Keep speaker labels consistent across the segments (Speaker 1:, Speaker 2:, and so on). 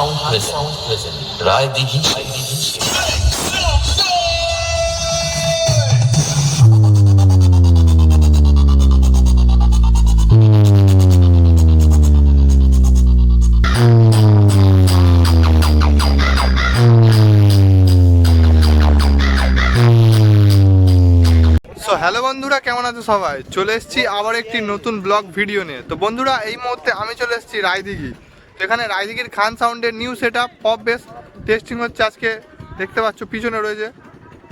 Speaker 1: Sound present, present. Rai Dighi, Rai Dighi.
Speaker 2: So hello বন্ধুরা কেমন আছো সবাই চলে এসেছি আবার একটি নতুন ব্লগ ভিডিও নিয়ে তো বন্ধুরা এই মুহূর্তে আমি চলে এসেছি রায়দিঘি এখানে রায়দিঘির খান সাউন্ডের new set up pop bass testing হচ্ছে আজকে। দেখতে পাচ্ছ, পিছনে রয়েছে।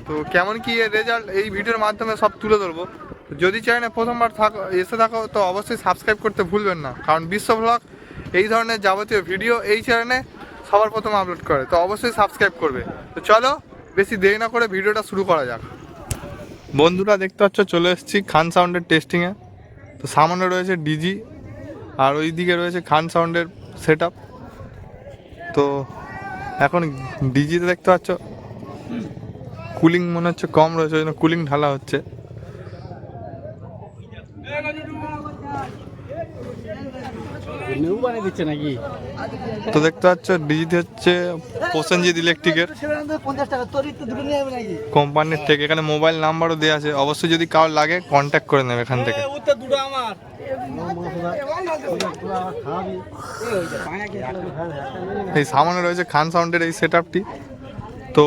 Speaker 2: তো কেমন কি রেজাল্ট এই ভিডিওর মাধ্যমে সব তুলে ধরবো। যদি চ্যানেলে প্রথমবার থাকো, এসে থাকো, তো অবশ্যই সাবস্ক্রাইব করতে ভুলবেন না। কারণ বিশ্ব ব্লগ এই ধরনের যাবতীয় ভিডিও এই চ্যানেলে সবার প্রথম আপলোড করে। তো অবশ্যই সাবস্ক্রাইব করবে। তো চলো, বেশি দেরি না করে ভিডিওটা শুরু করা যাক। বন্ধুরা, দেখতে পাচ্ছ, চলে এসেছি খান সাউন্ডের টেস্টিংয়ে তো সামনে রয়েছে ডিজি আর ওই দিকে রয়েছে খান সাউন্ডের সেট আপ তো এখন ডিজিতে দেখতে পাচ্ছ। কুলিং মনে হচ্ছে কম রয়েছে ওই জন্য কুলিং ঢালা হচ্ছে।
Speaker 3: নেউ বানিয়ে দিচ্ছে নাকি?
Speaker 2: তো দেখতে পাচ্ছ ডিজিতে হচ্ছে প্রসেনজিৎ ইলেকট্রিকের। কোম্পানির থেকে এখানে মোবাইল নাম্বারও দেওয়া আছে। অবশ্যই যদি কারোর লাগে কন্ট্যাক্ট করে নেবে এখান থেকে। এই সামনে রয়েছে খান সাউন্ডের এই সেট আপটি তো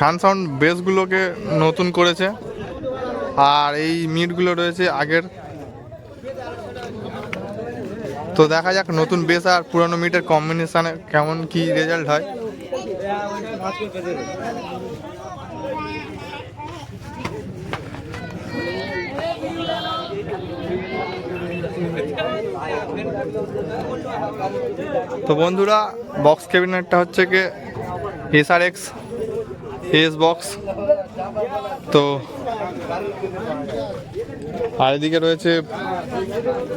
Speaker 2: খান সাউন্ড বেসগুলোকে নতুন করেছে। আর এই মিটগুলো রয়েছে আগের। তো দেখা যাক নতুন বেস আর পুরনো মিটের কম্বিনেশানে কেমন কি রেজাল্ট হয়। তো বন্ধুরা বক্স ক্যাবিনেটটা হচ্ছে কি এসআর এক্স এস বক্স তো আর এদিকে রয়েছে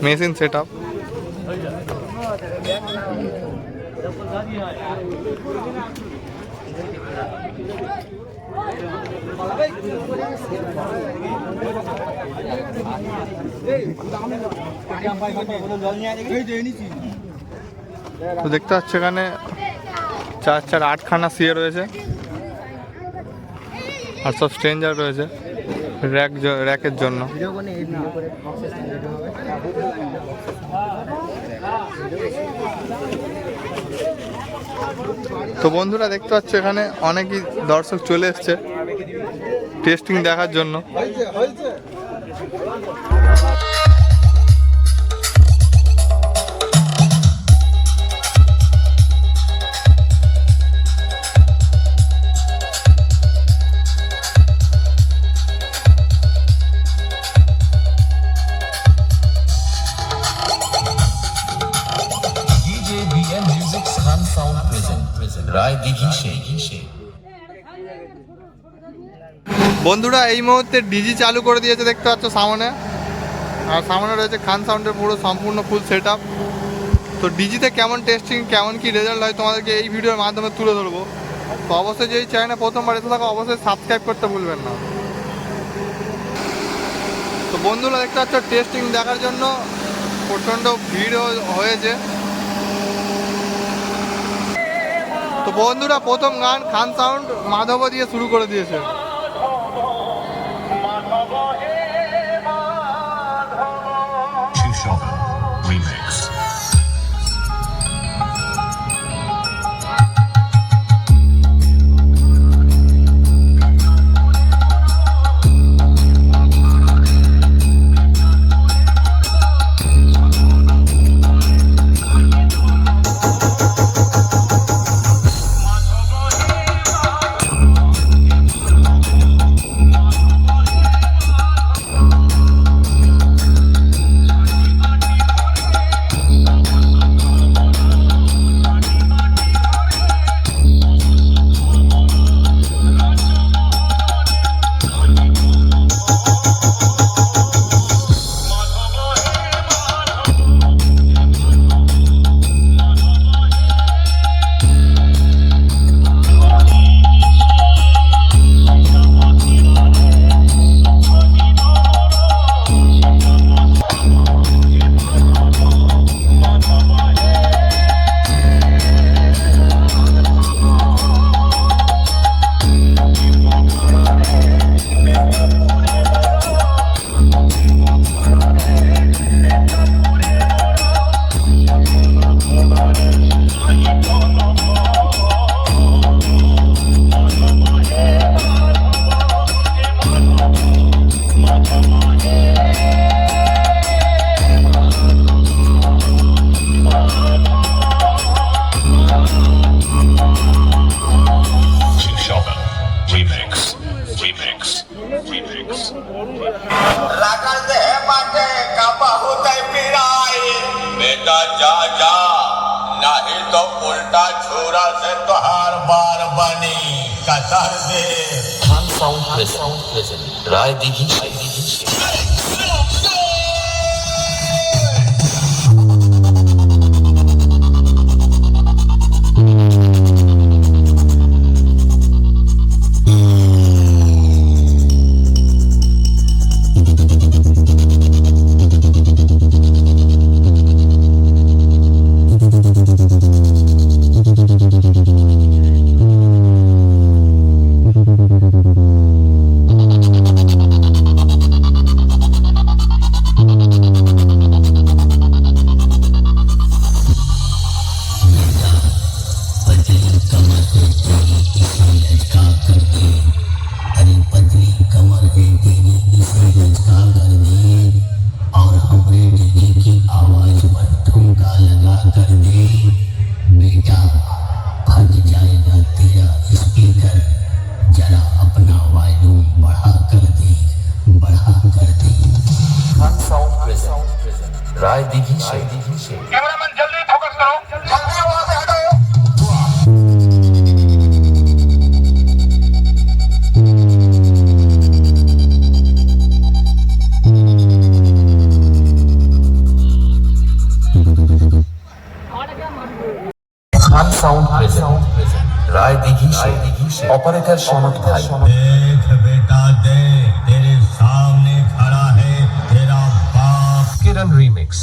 Speaker 2: মেশিন সেট আপ তো দেখতে পাচ্ছ এখানে চার চার আটখানা সিয়ে রয়েছে আর সব স্ট্রেঞ্জার রয়েছে। র্যাক র্যাকের জন্য। তো বন্ধুরা দেখতে পাচ্ছ এখানে অনেকই দর্শক চলে এসছে টেস্টিং দেখার জন্য। বন্ধুরা, এই মুহূর্তে ডিজি চালু করে দিয়েছে, দেখতে পাচ্ছ সামনে। আর সামনে রয়েছে খান সাউন্ডের পুরো সম্পূর্ণ ফুল সেট আপ তো ডিজিতে কেমন টেস্টিং কেমন কি রেজাল্ট হয়, তোমাদেরকে এই ভিডিওর মাধ্যমে তুলে ধরবো। তো অবশ্যই যদি চ্যানেলে প্রথমবার এসে থাকো, অবশ্যই সাবস্ক্রাইব করতে ভুলবেন না। তো বন্ধুরা, দেখতে পাচ্ছ টেস্টিং দেখার জন্য প্রচণ্ড ভিড় হয়েছে। তো বন্ধুরা প্রথম গান খান সাউন্ড মাধব দিয়ে শুরু করে দিয়েছে।
Speaker 4: পানি
Speaker 1: কাতারদের থানসাউন্ড প্রেজেন্ট রায় দিঘি সাই দিঘি कर दे
Speaker 5: और हमरे बेटे की आवाज़ पर ठुमका लगा कर दे बेटा फट जाएगा तेरा स्पीकर जरा अपना वॉल्यूम बढ़ा कर दे बढ़ा कर दे
Speaker 1: राय दीजिए। कैमरामैन जल्दी। সাউন্ড প্রেজেন্ট রায় দিঘি সে। অপারেটর সনদ ভাই। কিরণ রিমিক্স।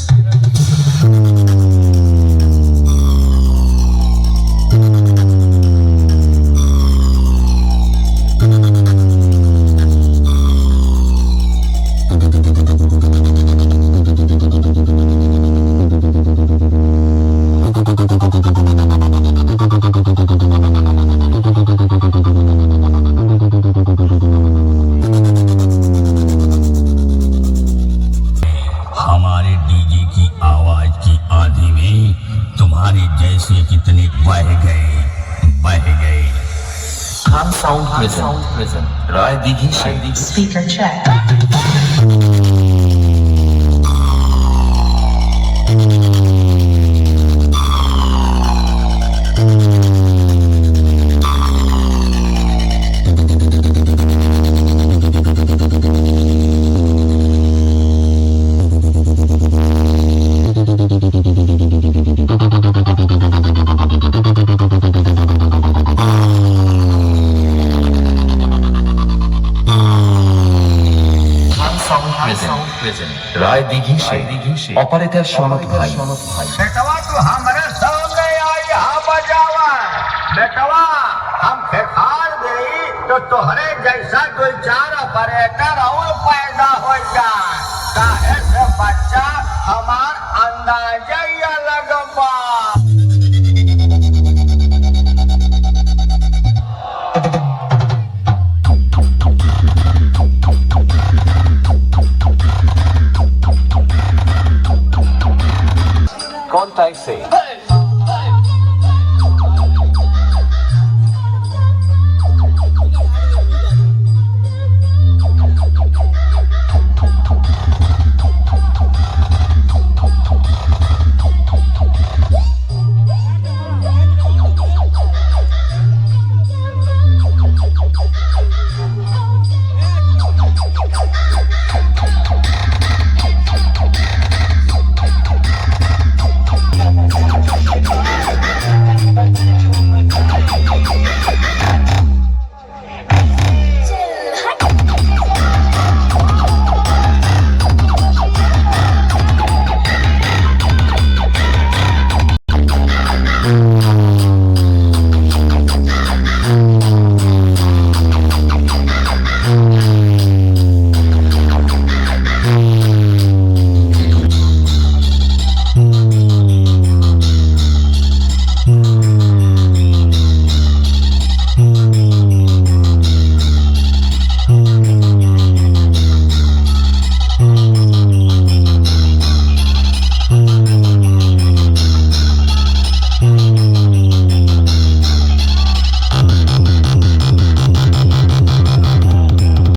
Speaker 4: जैसे कितने बह गए बह गए।
Speaker 1: खान साउंड प्रेजेंट राय दिघी से
Speaker 6: speaker check
Speaker 1: sound present present Roy Dighi Sheikh Dighi Sheikh operator Sanad ভাই সনদ ভাই
Speaker 4: बेटवा तू हमारे सामने आई यहाँ बजावा बेटवा हम फेखार गई तो तोहरे जैसा दो चार ऑपरेटर और पैदा हो जाए काहे से बच्चा हमार अंदाजा ये